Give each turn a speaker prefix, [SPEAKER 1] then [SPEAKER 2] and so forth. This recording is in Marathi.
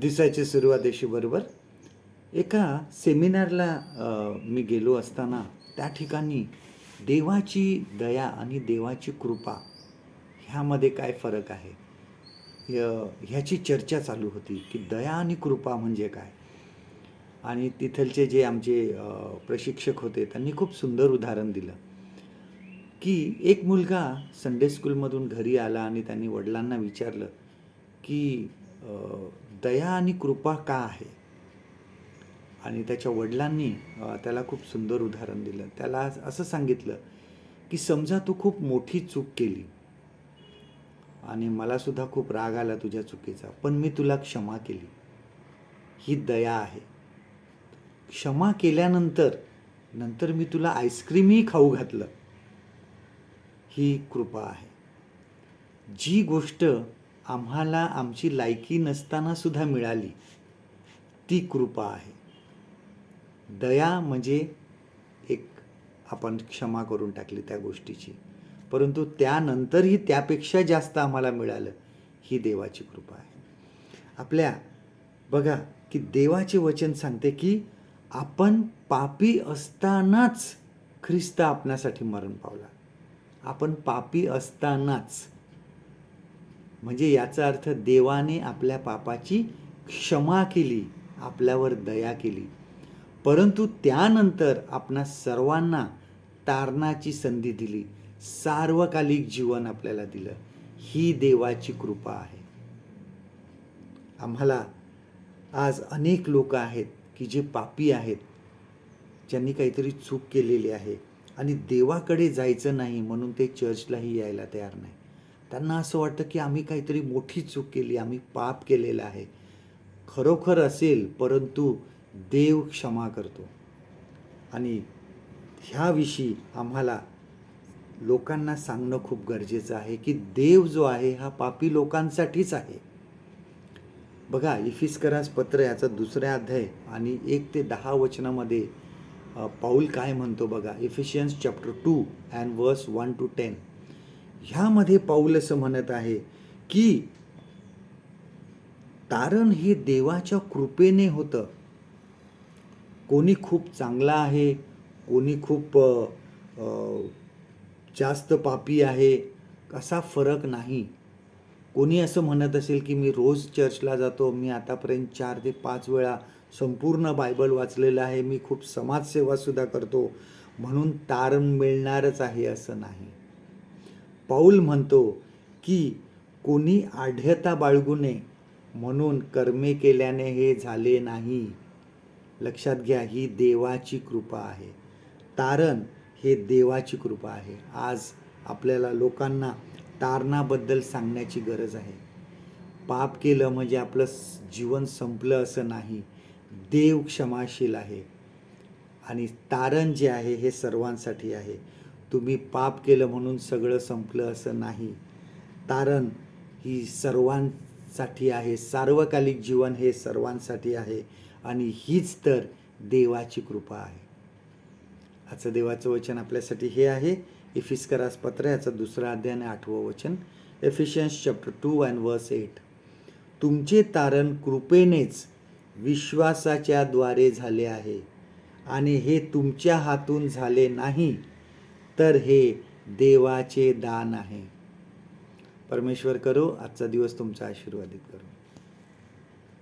[SPEAKER 1] दिसायचे सुरुवातीशीबरोबर बरोबर. एका सेमिनारला मी गेलो असताना त्या ठिकाणी देवाची दया आणि देवाची कृपा ह्यामध्ये काय फरक आहे? ह्याची चर्चा चालू होती की दया आणि कृपा म्हणजे काय? आणि तिथलचे जे आमचे प्रशिक्षक होते त्यांनी खूप सुंदर उदाहरण दिलं. की एक मुलगा संडे स्कूलमधून घरी आला आणि त्यांनी वडिलांना विचारलं की दया आणि कृपा का आहे? आणि त्याच्या वडिलांनी त्याला खूप सुंदर उदाहरण दिलं. त्याला असं सांगितलं की समजा तू खूप मोठी चूक केली आणि मला सुद्धा खूप राग आला तुझ्या चुकीचा पण मी तुला क्षमा केली. ही दया आहे. क्षमा केल्यानंतर नंतर मी तुला आईस्क्रीमही खाऊ घातलं. ही कृपा आहे. जी गोष्ट आम्हाला आमची लायकी नसताना सुद्धा मिळाली. ती कृपा आहे. दया म्हणजे एक आपण क्षमा करून टाकली त्या गोष्टीची. परंतु त्यानंतरही त्यापेक्षा जास्त आम्हाला मिळालं ही देवाची कृपा आहे. आपल्या बघा की देवाचे वचन सांगते की आपण पापी असतानाच ख्रिस्त आपणासाठी मरण पावला. आपण पापी असतानाच म्हणजे याचा अर्थ देवाने आपल्या पापाची क्षमा केली आपल्यावर दया केली. परंतु त्यानंतर आपणा सर्वांना तारणाची संधी दिली सार्वकालिक जीवन आपल्याला दिलं. ही देवाची कृपा आहे. आम्हाला आज अनेक लोक आहेत की जे पापी आहेत ज्यांनी काहीतरी चूक केलेली आहे आणि देवाकडे जायचं नाही म्हणून ते चर्चलाही यायला तयार नाही. त्यांना असं वाटतं की आम्ही काहीतरी मोठी चूक केली आम्ही पाप केलेलं आहे. खरोखर असेल परंतु देव क्षमा करतो. आणि ह्याविषयी आम्हाला लोकांना सांगणं खूप गरजेचं आहे की देव जो आहे हा पापी लोकांसाठीच आहे. बघा इफिस्करास पत्र याचा दुसरा अध्याय आणि एक ते दहा वचनामध्ये पाऊल काय म्हणतो बघा? Ephesians chapter two and verse one to ten. ह्यामध्ये पाऊल असं म्हणत आहे की तारण हे देवाच्या कृपेने होतं. कोणी खूप चांगला आहे कोणी खूप जास्त पापी आहे असा फरक नाही. कोणी असं म्हणत असेल की मी रोज चर्चला जातो मी आतापर्यंत चार ते पाच वेळा संपूर्ण बायबल वाचलेलं आहे मी खूप समाजसेवासुद्धा करतो म्हणून तारण मिळणारच आहे असं नाही. पाऊल म्हणतो की कोणी आढ्यता बाळगू नये म्हणून कर्मे केल्याने हे झाले नाही. लक्षात घ्या ही देवाची कृपा आहे. तारण हे देवाची कृपा आहे. आज आपल्याला लोकांना तारणाबद्दल सांगण्याची गरज आहे. पाप केलं म्हणजे आपलं जीवन संपलं असं नाही. देव क्षमाशील आहे. आणि तारण जे आहे हे सर्वांसाठी आहे. तुम्ही पाप केलं म्हणून सगळं संपलं असं नाही. तारण ही सर्वांसाठी आहे सार्वकालिक जीवन हे सर्वांसाठी आहे आणि हीच तर देवाची कृपा आहे. आजचं देवाचं वचन आपल्यासाठी हे आहे. इफिस्करास पत्र याचं दुसरा अध्याय आणि आठवं वचन. Ephesians chapter two and verse eight तुमचे तारण कृपेनेच विश्वासाच्या द्वारे झाले आहे आणि हे तुमच्या हातून झाले नाही. तर हे देवाचे दान आहे. परमेश्वर करो आजचा दिवस तुमचा आशीर्वादित करो.